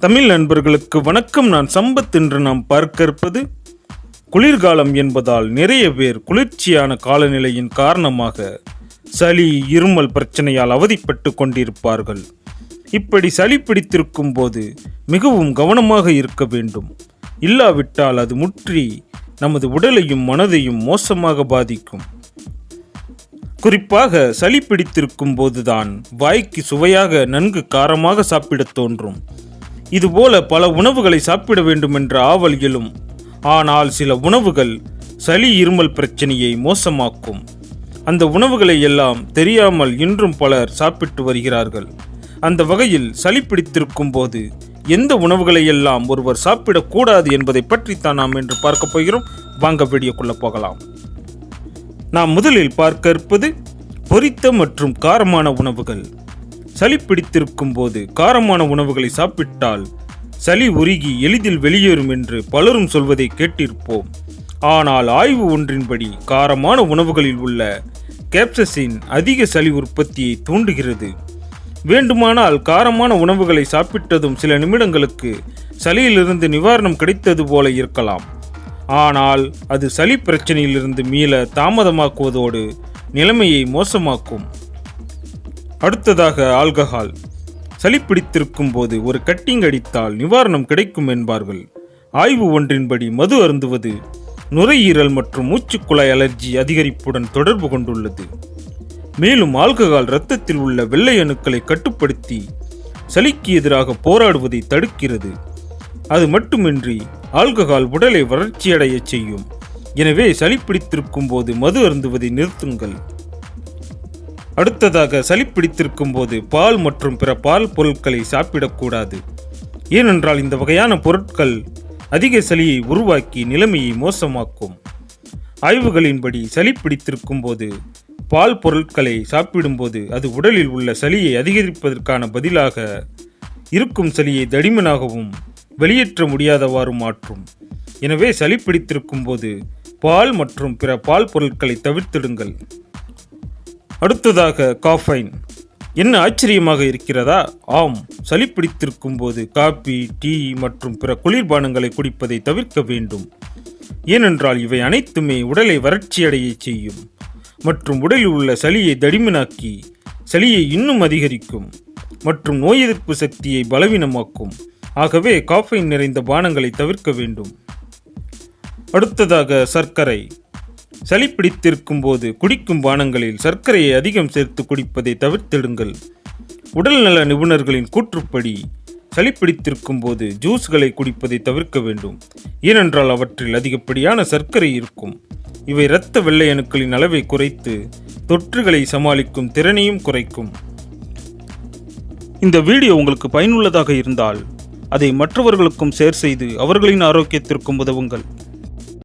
தமிழ் நண்பர்களுக்கு வணக்கம். நான் சம்பத் என்று நாம் பார்க்க இருப்பது குளிர்காலம் என்பதால் நிறைய பேர் குளிர்ச்சியான காலநிலையின் காரணமாக சளி இருமல் பிரச்சனையால் அவதிப்பட்டு கொண்டிருப்பார்கள். இப்படி சளி பிடித்திருக்கும் போது மிகவும் கவனமாக இருக்க வேண்டும். இல்லாவிட்டால் அது முற்றி நமது உடலையும் மனதையும் மோசமாக பாதிக்கும். குறிப்பாக சளி பிடித்திருக்கும் போதுதான் வாய்க்கு சுவையாக நன்கு காரமாக சாப்பிடத் தோன்றும். இதுபோல பல உணவுகளை சாப்பிட வேண்டும் என்ற ஆவல் எழும் ஆனால் சில உணவுகள் சளி இருமல் பிரச்சனையை மோசமாக்கும். அந்த உணவுகளை எல்லாம் தெரியாமல் இன்றும் பலர் சாப்பிட்டு வருகிறார்கள். அந்த வகையில் சளி பிடித்திருக்கும் போது எந்த உணவுகளை எல்லாம் ஒருவர் சாப்பிடக்கூடாது என்பதை பற்றித்தான் நாம் என்று பார்க்க போகிறோம். வாங்க வீடியோக்குள்ளே போகலாம். நாம் முதலில் பார்க்க இருப்பது பொரித்த மற்றும் காரமான உணவுகள். சளி பிடித்திருக்கும் போது காரமான உணவுகளை சாப்பிட்டால் சளி உருகி எளிதில் வெளியேறும் என்று பலரும் சொல்வதை கேட்டிருப்போம். ஆனால் ஆய்வு ஒன்றின்படி காரமான உணவுகளில் உள்ள கேப்சசின் அதிக சளி உற்பத்தியை தூண்டுகிறது. வேண்டுமானால் காரமான உணவுகளை சாப்பிட்டதும் சில நிமிடங்களுக்கு சளியிலிருந்து நிவாரணம் கிடைத்தது போல இருக்கலாம். ஆனால் அது சளி பிரச்சனையிலிருந்து மீள தாமதமாக்குவதோடு நிலைமையை மோசமாக்கும். அடுத்ததாக ஆல்கஹால். சளி பிடித்திருக்கும் போது ஒரு கட்டிங் அடித்தால் நிவாரணம் கிடைக்கும் என்பார்கள். ஆய்வு ஒன்றின்படி மது அருந்துவது நுரையீரல் மற்றும் மூச்சுக்குழாய் அலர்ஜி அதிகரிப்புடன் தொடர்பு கொண்டுள்ளது. மேலும் ஆல்கஹால் இரத்தத்தில் உள்ள வெள்ளை அணுக்களை கட்டுப்படுத்தி சளிக்கு எதிராக போராடுவதை தடுக்கிறது. அது மட்டுமின்றி ஆல்கஹால் உடலை வளர்ச்சியடைய செய்யும். எனவே சளி பிடித்திருக்கும் போது மது அருந்துவதை நிறுத்துங்கள். அடுத்ததாக சளி பிடித்திருக்கும் போது பால் மற்றும் பிற பால் பொருட்களை சாப்பிடக்கூடாது. ஏனென்றால் இந்த வகையான பொருட்கள் அதிக சளியை உருவாக்கி நிலைமையை மோசமாக்கும். ஆய்வுகளின்படி சளி பிடித்திருக்கும் போது பால் பொருட்களை சாப்பிடும்போது அது உடலில் உள்ள சளியை அதிகரிப்பதற்கான பதிலாக இருக்கும் சளியை தடிமனாகவும் வெளியேற்ற முடியாதவாறு மாற்றும். எனவே சளி பிடித்திருக்கும் போது பால் மற்றும் பிற பால் பொருட்களை தவிர்த்திடுங்கள். அடுத்ததாக காஃபைன். என்ன ஆச்சரியமாக இருக்கிறதா? ஆம் சளி பிடித்திருக்கும் போது காபி டீ மற்றும் பிற குளிர்பானங்களை குடிப்பதை தவிர்க்க வேண்டும். ஏனென்றால் இவை அனைத்துமே உடலை வறட்சியடைய செய்யும். மற்றும் உடலில் உள்ள சளியை தடிமனாக்கி சளியை இன்னும் அதிகரிக்கும் மற்றும் நோய் எதிர்ப்பு சக்தியை பலவீனமாக்கும். ஆகவே காஃபைன் நிறைந்த பானங்களை தவிர்க்க வேண்டும். அடுத்ததாக சர்க்கரை. சளி பிடித்திருக்கும் போது குடிக்கும் பானங்களில் சர்க்கரையை அதிகம் சேர்த்து குடிப்பதை தவிர்த்திடுங்கள். உடல்நல நிபுணர்களின் கூற்றுப்படி சளி பிடித்திருக்கும் போது ஜூஸ்களை குடிப்பதை தவிர்க்க வேண்டும். ஏனென்றால் அவற்றில் அதிகப்படியான சர்க்கரை இருக்கும். இவை இரத்த வெள்ளை அணுக்களின் அளவை குறைத்து தொற்றுகளை சமாளிக்கும் திறனையும் குறைக்கும். இந்த வீடியோ உங்களுக்கு பயனுள்ளதாக இருந்தால் அதை மற்றவர்களுக்கும் ஷேர் செய்து அவர்களின் ஆரோக்கியத்திற்கும் உதவுங்கள்.